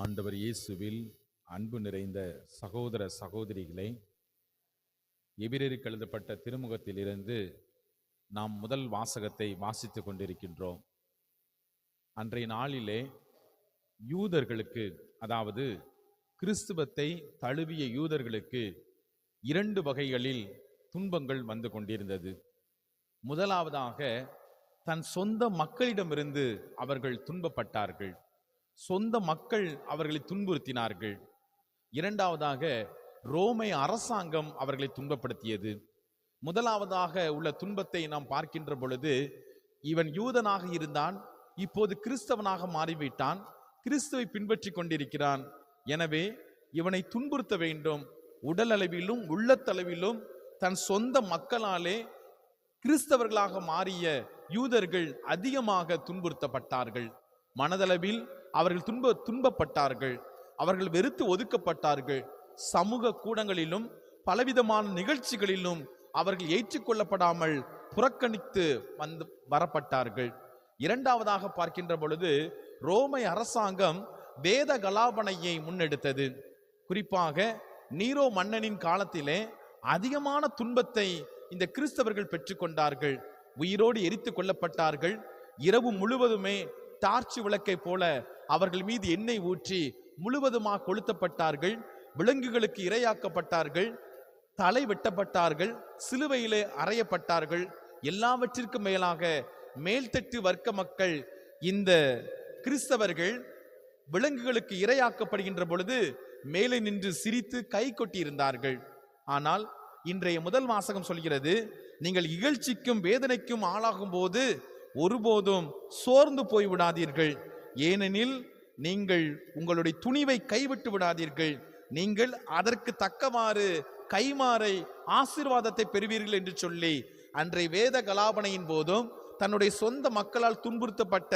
ஆண்டவர் இயேசுவில் அன்பு நிறைந்த சகோதர சகோதரிகளை எபிரருக்கு எழுதப்பட்ட திருமுகத்திலிருந்து நாம் முதல் வாசகத்தை வாசித்துக் கொண்டிருக்கின்றோம். அன்றைய நாளிலே யூதர்களுக்கு அதாவது கிறிஸ்துவத்தை தழுவிய யூதர்களுக்கு இரண்டு வகைகளில் துன்பங்கள் வந்து கொண்டிருந்தது. முதலாவதாக தன் சொந்த மக்களிடமிருந்து அவர்கள் துன்பப்பட்டார்கள். சொந்த மக்கள் அவர்களை துன்புறுத்தினார்கள். இரண்டாவதாக ரோமை அரசாங்கம் அவர்களை துன்பப்படுத்தியது. முதலாவதாக உள்ள துன்பத்தை நாம் பார்க்கின்ற பொழுது இவன் யூதனாக இருந்தான் இப்போது கிறிஸ்தவனாக மாறிவிட்டான் கிறிஸ்துவை பின்பற்றி கொண்டிருக்கிறான். எனவே இவனை துன்புறுத்த வேண்டும். உடல் அளவிலும் உள்ளத்தளவிலும் தன் சொந்த மக்களாலே கிறிஸ்தவர்களாக மாறிய யூதர்கள் அதிகமாக துன்புறுத்தப்பட்டார்கள். மனதளவில் அவர்கள் துன்ப துன்பப்பட்டார்கள். அவர்கள் வெறுத்து ஒதுக்கப்பட்டார்கள். சமூக கூடங்களிலும் பலவிதமான நிகழ்ச்சிகளிலும் அவர்கள் ஏற்றுக்கொள்ளப்படாமல் புறக்கணித்து வந்து வரப்பட்டார்கள். இரண்டாவதாக பார்க்கின்ற பொழுது ரோமை அரசாங்கம் வேத கலாபனையை முன்னெடுத்தது. குறிப்பாக நீரோ மன்னனின் காலத்திலே அதிகமான துன்பத்தை இந்த கிறிஸ்தவர்கள் பெற்றுக்கொண்டார்கள். உயிரோடு எரித்து கொள்ளப்பட்டார்கள் இரவு முழுவதுமே டார்ச் விளக்கை போல அவர்கள் மீது எண்ணெய் ஊற்றி முழுவதுமாக கொளுத்தப்பட்டார்கள் விலங்குகளுக்கு இரையாக்கப்பட்டார்கள் தலை வெட்டப்பட்டார்கள் சிலுவையிலே அறையப்பட்டார்கள். எல்லாவற்றிற்கும் மேலாக மேல்தட்டு வர்க்க மக்கள் இந்த கிறிஸ்தவர்கள் விலங்குகளுக்கு இரையாக்கப்படுகின்ற பொழுது மேலே நின்று சிரித்து கை கொட்டியிருந்தார்கள். ஆனால் இன்றைய முதல் வாசகம் சொல்கிறது நீங்கள் இகழ்ச்சிக்கும் வேதனைக்கும் ஆளாகும் போது ஒருபோதும் சோர்ந்து போய் விடாதீர்கள் ஏனெனில் நீங்கள் உங்களுடைய துணிவை கைவிட்டு விடாதீர்கள். நீங்கள் அதற்கு தக்கவாறு கைமாறை ஆசீர்வாதத்தை பெறுவீர்கள் என்று சொல்லி அன்றைய வேத கலாபனையின் போதும் தன்னுடைய சொந்த மக்களால் துன்புறுத்தப்பட்ட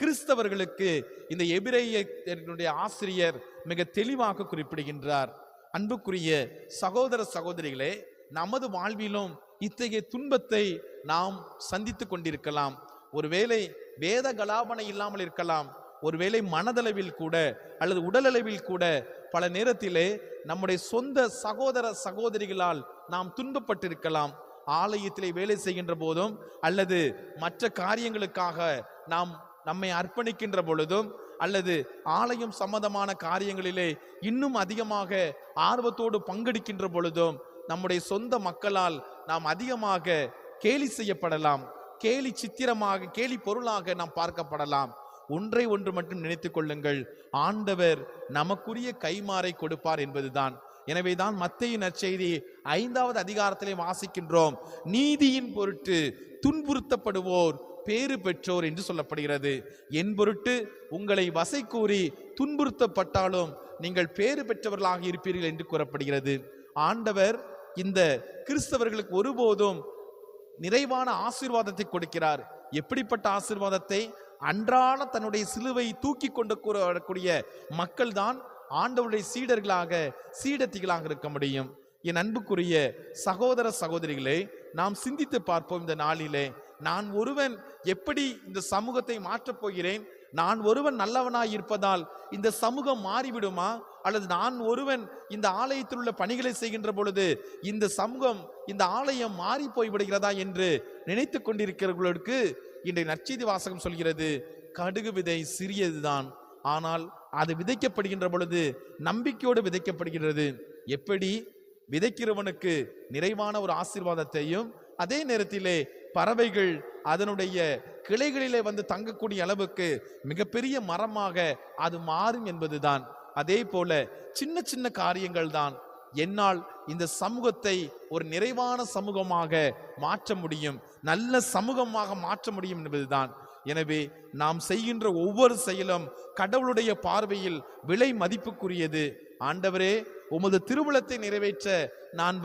கிறிஸ்தவர்களுக்கு இந்த எபிரேயனுடைய ஆசிரியர் மிக தெளிவாக குறிப்பிடுகின்றார். அன்புக்குரிய சகோதர சகோதரிகளே நமது வாழ்விலும் இத்தகைய துன்பத்தை நாம் சந்தித்து கொண்டிருக்கலாம். ஒருவேளை வேத கலாபனை இல்லாமல் இருக்கலாம். ஒருவேளை மனதளவில் கூட அல்லது உடலளவில் கூட பல நேரத்திலே நம்முடைய சொந்த சகோதர சகோதரிகளால் நாம் துன்பப்பட்டிருக்கலாம். ஆலயத்திலே வேலை செய்கின்ற போதும் அல்லது மற்ற காரியங்களுக்காக நாம் நம்மை அர்ப்பணிக்கின்ற பொழுதும் அல்லது ஆலயம் சம்பந்தமான காரியங்களிலே இன்னும் அதிகமாக ஆர்வத்தோடு பங்கெடுக்கின்ற பொழுதும் நம்முடைய சொந்த மக்களால் நாம் அதிகமாக கேலி செய்யப்படலாம். கேலி சித்திரமாக கேலி பொருளாக நாம் பார்க்கப்படலாம். ஒன்றை ஒன்று மட்டும் நினைத்துக் கொள்ளுங்கள். ஆண்டவர் நமக்குரிய கைமாறை கொடுப்பார் என்பதுதான். எனவேதான் மத்திய நற்செய்தி ஐந்தாவது அதிகாரத்திலே வாசிக்கின்றோம். நீதியின் பொருட்டு துன்புறுத்தப்படுவோர் பேறு பெற்றோர் என்று சொல்லப்படுகிறது. என் பொருட்டு உங்களை வசை கூறி துன்புறுத்தப்பட்டாலும் நீங்கள் பேறு பெற்றவர்களாக இருப்பீர்கள் என்று கூறப்படுகிறது. ஆண்டவர் இந்த கிறிஸ்தவர்களுக்கு ஒருபோதும் நிறைவான ஆசீர்வாதத்தை கொடுக்கிறார். எப்படிப்பட்ட ஆசீர்வாதத்தை? அன்றாட தன்னுடைய சிலுவை தூக்கி கொண்டு வரக்கூடிய மக்கள் தான் ஆண்டவருடைய சீடர்களாக சீடத்திகளாக இருக்க முடியும். என் அன்புக்குரிய சகோதர சகோதரிகளே நாம் சிந்தித்து பார்ப்போம் இந்த நாளிலே. நான் ஒருவன் எப்படி இந்த சமூகத்தை மாற்றப் போகிறேன்? நான் ஒருவன் நல்லவனாய் இருப்பதால் இந்த சமூகம் மாறிவிடுமா? அல்லது நான் ஒருவன் இந்த ஆலயத்தில் உள்ள பணிகளை செய்கின்ற பொழுது இந்த சமூகம் இந்த ஆலயம் மாறி போய்விடுகிறதா என்று நினைத்து கொண்டிருக்கிறவர்களுக்கு இன்றைய நற்செய்தி வாசகம் சொல்கிறது கடுகு விதை சிறியதுதான் ஆனால் அது விதைக்கப்படுகின்ற பொழுது நம்பிக்கையோடு விதைக்கப்படுகிறது. எப்படி? விதைக்கிறவனுக்கு நிறைவான ஒரு ஆசீர்வாதத்தையும் அதே நேரத்திலே பறவைகள் அதனுடைய கிளைகளிலே வந்து தங்கக்கூடிய அளவுக்கு மிகப்பெரிய மரமாக அது மாறும் என்பதுதான். அதே போல சின்ன சின்ன காரியங்கள் தான் என்னால் இந்த சமூகத்தை ஒரு நிறைவான சமூகமாக மாற்ற முடியும் நல்ல சமூகமாக மாற்ற முடியும் என்பதுதான். எனவே நாம் செய்கின்ற ஒவ்வொரு செயலும் கடவுளுடைய பார்வையில் விலை மதிப்புக்குரியது. ஆண்டவரே உமது திருவுளத்தை நிறைவேற்ற நான்